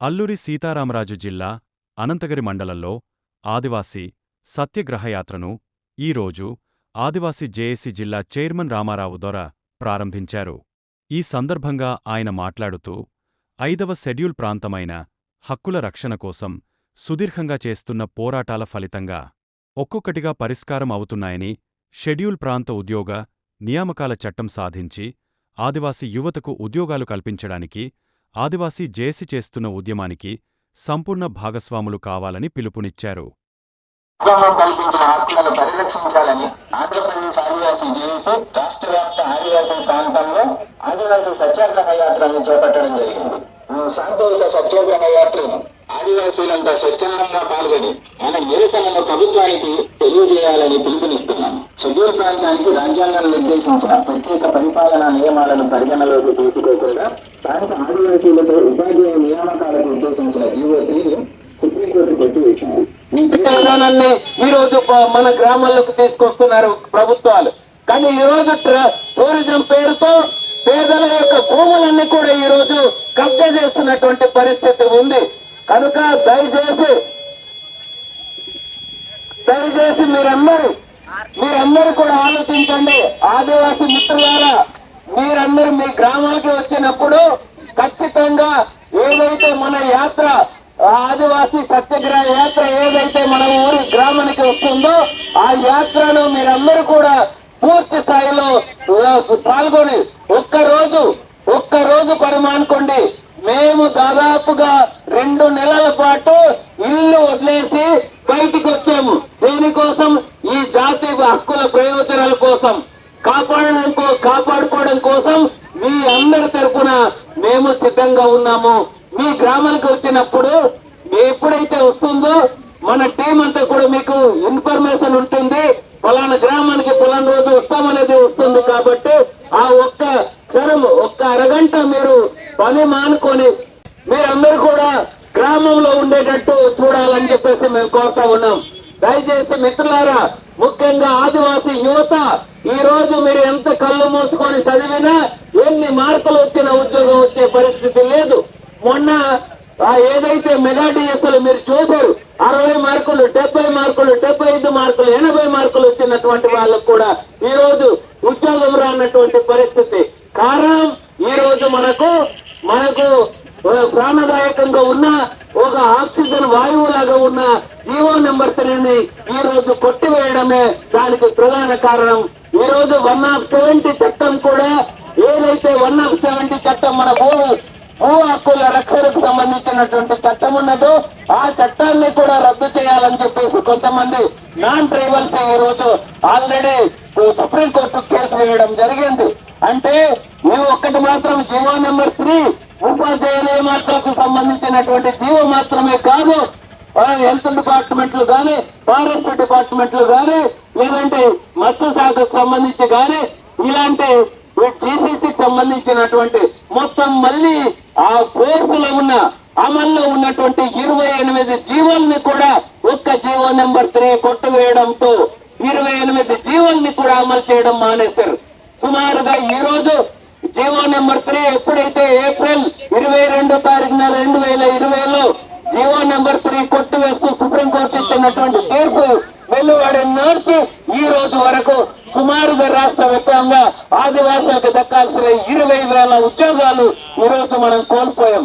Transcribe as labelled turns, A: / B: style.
A: అల్లూరి సీతారామరాజు జిల్లా అనంతగిరి మండలంలో ఆదివాసీ సత్యగ్రహయాత్రను ఈరోజు ఆదివాసీ జేఏసీ జిల్లా చైర్మన్ రామారావు దొర ప్రారంభించారు. ఈ సందర్భంగా ఆయన మాట్లాడుతూ ఐదవ షెడ్యూల్ ప్రాంతమైన హక్కుల రక్షణ కోసం సుదీర్ఘంగా చేస్తున్న పోరాటాల ఫలితంగా ఒక్కొక్కటిగా పరిష్కారం అవుతున్నాయని షెడ్యూల్ ప్రాంత ఉద్యోగ నియామకాల చట్టం సాధించి ఆదివాసీ యువతకు ఉద్యోగాలు కల్పించడానికి ఆదివాసీ జేసి చేస్తున్న ఉద్యమానికి సంపూర్ణ భాగస్వాములు కావాలని పిలుపునిచ్చారు.
B: ఉద్యమం కల్పించిన హక్కులను పరిరక్షించాలని ఆంధ్రప్రదేశ్ ఆదివాసీ జేఏసీ రాష్ట్ర వ్యాప్త ఆదివాసీ ప్రాంతంలో ఆదివాసీ సత్యాగ్రహ యాత్రను చేపట్టడం జరిగింది. ఈ శాంతియుత సత్యాగ్రహ యాత్రను ఆదివాసీలంతా స్వచ్ఛందంగా పాల్గొని మన నిరసనను ప్రభుత్వానికి తెలియజేయాలని పిలుపునిస్తున్నాం. షెడ్యూల్ ప్రాంతానికి రాజ్యాంగం నిర్దేశించిన ప్రత్యేక పరిపాలనా నియమాలను పరిగణలోకి తీసుకోకుండా స్థానిక ఆదివాసీలతో ఉపాధ్యాయ నియామకాలకు ఉద్దేశించిన జీవో త్రీని సుప్రీంకోర్టు కొట్టివేసింది. ఈ
C: విధానాన్ని ఈ రోజు మన గ్రామాలకు తీసుకొస్తున్నారు ప్రభుత్వాలు. కానీ ఈ రోజు టూరిజం పేరుతో పేదల యొక్క భూములన్నీ కూడా ఈ రోజు కబ్జా చేస్తున్నటువంటి పరిస్థితి ఉంది. కనుక దయచేసి దయచేసి మీరందరూ మీరందరూ కూడా ఆలోచించండి. ఆదివాసి మిత్రులారా మీరందరూ మీ గ్రామానికి వచ్చినప్పుడు ఖచ్చితంగా ఏదైతే మన యాత్ర ఆదివాసి సత్యగ్రహ యాత్ర ఏదైతే మన ఊరి గ్రామానికి వస్తుందో ఆ యాత్రను మీరందరూ కూడా పూర్తి స్థాయిలో పాల్గొని ఒక్క రోజు ఒక్క రోజు పరిమానుకోండి మేము దాదాపుగా రెండు నెలల పాటు ఇల్లు వదిలేసి బయటికి వచ్చాము. దేనికోసం? ఈ జాతి హక్కుల ప్రయోజనాల కోసం. కాపాడడం కాపాడుకోవడం కోసం మీ అందరి తరపున మేము సిద్ధంగా ఉన్నాము. మీ గ్రామానికి వచ్చినప్పుడు ఎప్పుడైతే వస్తుందో మన టీం అంతా కూడా మీకు ఇన్ఫర్మేషన్ ఉంటుంది. ఫలానా గ్రామానికి ఫలానా రోజు వస్తామనేది వస్తుంది కాబట్టి ఆ ఒక్క క్షణం ఒక్క అరగంట మీరు పని మానుకొని మీరందరూ కూడా గ్రామంలో ఉండేటట్టు చూడాలని చెప్పేసి మేము కోరుతా ఉన్నాం. దయచేసి మిత్రులారా ముఖ్యంగా ఆదివాసీ యువత ఈ రోజు మీరు ఎంత కళ్ళు మూసుకొని చదివినా ఎన్ని మార్కులు వచ్చిన ఉద్యోగం వచ్చే పరిస్థితి లేదు. మొన్న ఏదైతే మెగా డిఎస్లు మీరు చూశారు అరవై మార్కులు డెబ్బై మార్కులు డెబ్బై ఐదు మార్కులు ఎనభై మార్కులు వచ్చినటువంటి వాళ్ళకు కూడా ఈ రోజు ఉద్యోగం రానటువంటి పరిస్థితి. కారణం ఈ రోజు మనకు మనకు ప్రాణదాయకంగా ఉన్న ఒక ఆక్సిజన్ వాయువు లాగా ఉన్న జీవో నెంబర్ త్రీని ఈ రోజు కొట్టివేయడమే దానికి ప్రధాన కారణం. ఈ రోజు వన్ ఆఫ్ సెవెంటీ చట్టం కూడా ఏదైతే వన్ ఆఫ్ సెవెంటీ చట్టం మన భూ భూ హక్కుల రక్షణకు సంబంధించినటువంటి చట్టం ఉన్నదో ఆ చట్టాన్ని కూడా రద్దు చేయాలని చెప్పేసి కొంతమంది నాన్ ట్రైబల్స్ ఈ రోజు ఆల్రెడీ సుప్రీం కోర్టు కేసు వేయడం జరిగింది. అంటే మేము ఒక్కటి మాత్రం జీవో నెంబర్ త్రీ ఉపాధ్యాయ నియామకాలకు సంబంధించినటువంటి జీవో మాత్రమే కాదు ఆ హెల్త్ డిపార్ట్మెంట్లు కానీ ఫారెస్ట్ డిపార్ట్మెంట్లు కానీ లేదంటే మత్స్య శాఖకు సంబంధించి గాని ఇలాంటి జీసీసీకి సంబంధించినటువంటి మొత్తం మళ్ళీ ఆ కోర్సులో ఉన్న అమల్లో ఉన్నటువంటి ఇరవై ఎనిమిది జీవోల్ని కూడా ఒక్క జీవో నెంబర్ త్రీ కొట్టువేయడంతో ఇరవై ఎనిమిది జీవోల్ని కూడా అమలు చేయడం మానేశారు. సుమారుగా ఈ రోజు జీవో నెంబర్ త్రీ ఎప్పుడైతే ఏప్రిల్ ఇరవై రెండు తారీఖున రెండు వేల ఇరవైలో జీవో నెంబర్ త్రీ కొట్టు వేస్తూ సుప్రీంకోర్టు ఇచ్చినటువంటి తీర్పు వెలువడి నాటి ఈ రోజు వరకు సుమారుగా రాష్ట్ర వ్యాప్తంగా ఆదివాసులకు దక్కాల్సిన ఇరవై వేల ఉద్యోగాలు ఈ రోజు మనం కోల్పోయాం.